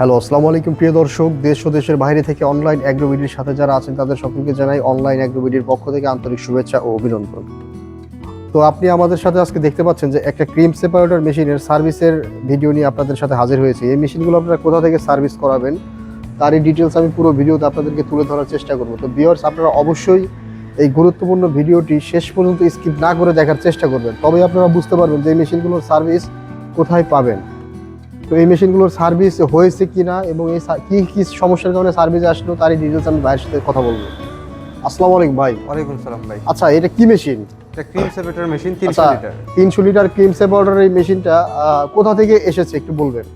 Hello, আসসালামু আলাইকুম প্রিয় দর্শক। দেশ ও দেশের বাইরে থেকে অনলাইন অ্যাগ্রোবিডির সাথে যারা আছেন, তাদের সকলকে জানাই অনলাইন অ্যাগ্রোবিডির পক্ষ থেকে আন্তরিক শুভেচ্ছা ও অভিনন্দন। তো আপনি আমাদের সাথে আজকে দেখতে পাচ্ছেন যে একটা ক্রিম সেপারেটর মেশিনের সার্ভিসের ভিডিও নিয়ে আপনাদের সাথে হাজির হয়েছে। এই মেশিনগুলো আপনারা কোথা থেকে সার্ভিস করাবেন, তারই ডিটেলস আমি পুরো ভিডিওতে আপনাদেরকে তুলে ধরার চেষ্টা করব। তো বিয়ার্স আপনারা অবশ্যই এই গুরুত্বপূর্ণ ভিডিওটি শেষ পর্যন্ত স্কিপ না করে দেখার চেষ্টা করবেন। তবেই আপনারা বুঝতে পারবেন যে এই মেশিনগুলোর সার্ভিস কোথায় পাবেন। তো এই মেশিনগুলোর সার্ভিস হয়েছে কি না এবং এই কি কি সমস্যার কারণে সার্ভিস আসলো তারই ডিটেলস আমি ভাইয়ের সাথে কথা বলব। আসসালামু আলাইকুম ভাই। ওয়ালাইকুম সালাম ভাই। আচ্ছা এটা কি মেশিন এটা ক্রিম সেপারেটর মেশিন তিনশো আচ্ছা লিটার তিনশো লিটার ক্রিম সেপারেটর এই মেশিনটা কোথা থেকে এসেছে একটু বলবেন?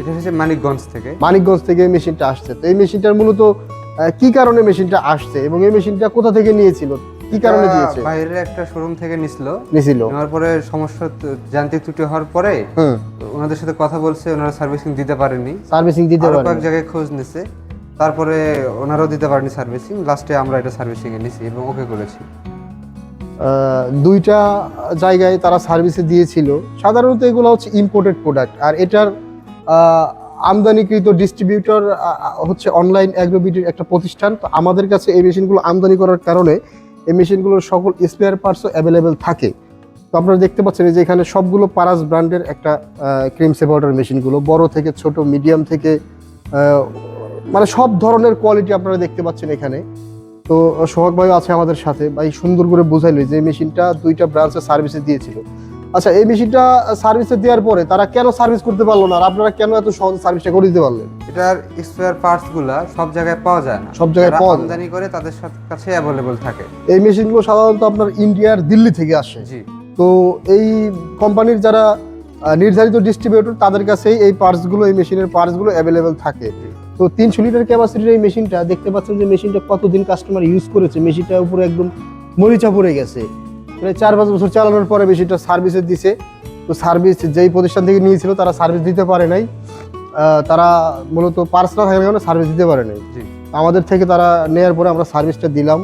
এটা হচ্ছে মানিকগঞ্জ থেকে। মানিকগঞ্জ থেকে এই মেশিনটা আসছে। তো এই মেশিনটার মূলত কি কারণে মেশিনটা আসছে এবং এই মেশিনটা কোথা থেকে নিয়েছিল? কি কারণে দিয়েছে? বাইরের একটা শোরুম থেকে নিছিল। নিয়েছিল নেওয়ার পরে সমস্যা যান্ত্রিক ত্রুটি হওয়ার পরে হুম। ওনাদের সাথে কথা বলছে ওনারা সার্ভিসিং দিতে পারেনি। সার্ভিসিং দিতে পারেন। কয়েক জায়গায় খোঁজ নিছে। তারপরে ওনারাও দিতে পারেনি সার্ভিসিং লাস্টে আমরা এটা সার্ভিসিং এ নিছি এবং ওকে করেছি। দুইটা জায়গায় তারা সার্ভিসে দিয়েছিল। সাধারণত এগুলো হচ্ছে ইম্পোর্টেড প্রোডাক্ট আর এটার আমদানিকৃত ডিস্ট্রিবিউটর হচ্ছে অনলাইন অ্যাগ্রোবিটির একটা প্রতিষ্ঠান। তো আমাদের কাছে এই মেশিনগুলো আমদানি করার কারণে এই মেশিনগুলোর সকল স্পেয়ার পার্টসও অ্যাভেলেবেল থাকে। তো আপনারা দেখতে পাচ্ছেন যে এখানে সবগুলো পারাস ব্র্যান্ডের একটা ক্রিম সেপাউডার মেশিনগুলো। বড় থেকে ছোট মিডিয়াম থেকে মানে সব ধরনের কোয়ালিটি আপনারা দেখতে পাচ্ছেন এখানে। তো সোহাগ ভাই আছে আমাদের সাথে। ভাই সুন্দর করে বুঝাইলো যে মেশিনটা দুইটা ব্রাঞ্চে সার্ভিসে দিয়েছিল। আচ্ছা এই মেশিনটা সার্ভিসে দেওয়ার পরে তারা কেন সার্ভিস করতে পারল না? আর আপনারা কেন এত সহজে সার্ভিসটা করে দিতে পারলেন? এটার স্পেয়ার পার্টসগুলা সব জায়গায় পাওয়া যায় না। সব জায়গায় পাওয়া যায় আমদানি করে তাদের কাছে অ্যাভেলেবল থাকে। এই মেশিনগুলো সাধারণত আপনার ইন্ডিয়ার দিল্লি থেকে আসে। জি। তো এই কোম্পানির যারা নির্ধারিত ডিস্ট্রিবিউটর তাদের কাছেই এই পার্টসগুলো এই মেশিনের পার্টসগুলো অ্যাভেলেবেল থাকে। তো তিনশো লিটার ক্যাপাসিটির এই মেশিনটা দেখতে পাচ্ছেন যে মেশিনটা কতদিন কাস্টমার ইউজ করেছে। মেশিনটার উপরে একদম মরিচা পড়ে গেছে। মানে চার পাঁচ বছর চালানোর পরে মেশিনটা সার্ভিসে দিছে। তো সার্ভিস যেই প্রতিষ্ঠান থেকে নিয়েছিল তারা সার্ভিস দিতে পারে নাই। তারা মূলত পার্স না থাকার কারণে সার্ভিস দিতে পারে নাই। আমাদের থেকে তারা নেয়ার পরে আমরা সার্ভিসটা দিলাম।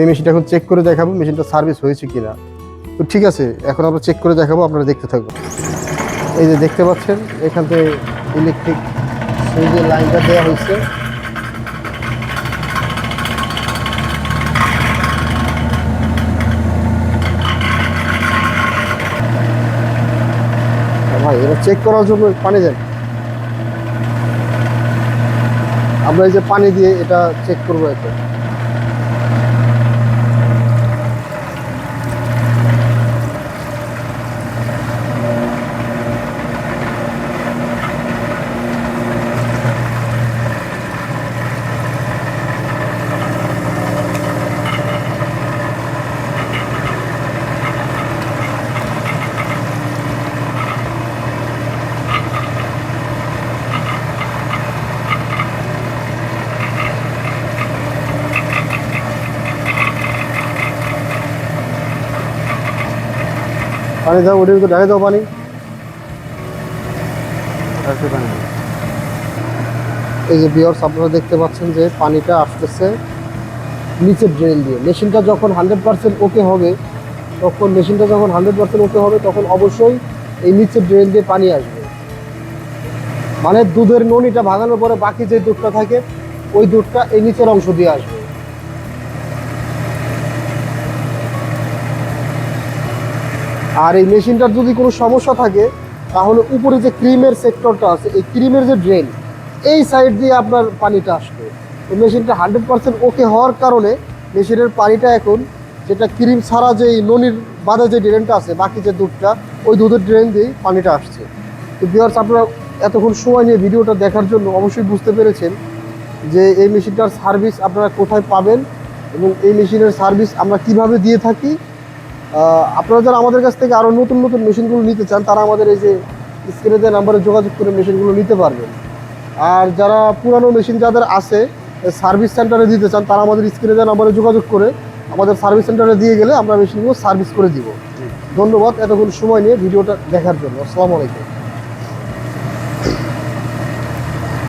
এই মেশিনটা এখন চেক করে দেখাবো মেশিনটা সার্ভিস হয়েছে কিনা। তো ঠিক আছে এখন আমরা চেক করে দেখাবো আপনারা দেখতে থাকব এই যে দেখতে পাচ্ছেন এখান থেকে ইলেকট্রিক এই যে লাইনটা দেওয়া হয়েছে। ভাই এটা চেক করার জন্য পানি দেন। আমরা এই যে পানি দিয়ে এটা চেক করব এখন। পানি দাও ওটির ভিতরে ঢাকা দাও পানি? এই যে বিয়ার্স আপনারা দেখতে পাচ্ছেন যে পানিটা আসতেছে নিচের ড্রেন দিয়ে। মেশিনটা যখন হান্ড্রেড পার্সেন্ট ওকে হবে তখন মেশিনটা যখন হান্ড্রেড পার্সেন্ট ওকে হবে তখন অবশ্যই এই নিচের ড্রেন দিয়ে পানি আসবে। মানে দুধের ননিটা ভাঙানোর পরে বাকি যে দুধটা থাকে ওই দুধটা এই নিচের অংশ দিয়ে আসবে। আর এই মেশিনটার যদি কোনো সমস্যা থাকে, তাহলে উপরে যে ক্রিমের সেক্টরটা আছে, এই ক্রিমের যে ড্রেন, এই সাইড দিয়ে আপনার পানিটা আসবে। তো মেশিনটা হান্ড্রেড পার্সেন্ট ওকে হওয়ার কারণে মেশিনের পানিটা এখন যেটা ক্রিম ছাড়া যে এই ননির বাদে যে ড্রেনটা আছে, বাকি যে দুধটা, ওই দুধের ড্রেন দিয়েই পানিটা আসছে। তো বিয়ার্স আপনারা এতক্ষণ সময় নিয়ে ভিডিওটা দেখার জন্য অবশ্যই বুঝতে পেরেছেন যে এই মেশিনটার সার্ভিস আপনারা কোথায় পাবেন এবং এই মেশিনের সার্ভিস আমরা কীভাবে দিয়ে থাকি আপনারা যারা আমাদের কাছ থেকে আরও নতুন নতুন মেশিনগুলো নিতে চান, তারা আমাদের এই যে স্ক্রিনে দেওয়া নাম্বারে যোগাযোগ করে মেশিনগুলো নিতে পারবেন। আর যারা পুরানো মেশিন যাদের আছে সার্ভিস সেন্টারে দিতে চান, তারা আমাদের স্ক্রিনে দেওয়া নাম্বারে যোগাযোগ করে আমাদের সার্ভিস সেন্টারে দিয়ে গেলে আমরা মেশিনগুলো সার্ভিস করে দিব। ধন্যবাদ, এতক্ষণ সময় নিয়ে ভিডিওটা দেখার জন্য। আসসালামু আলাইকুম।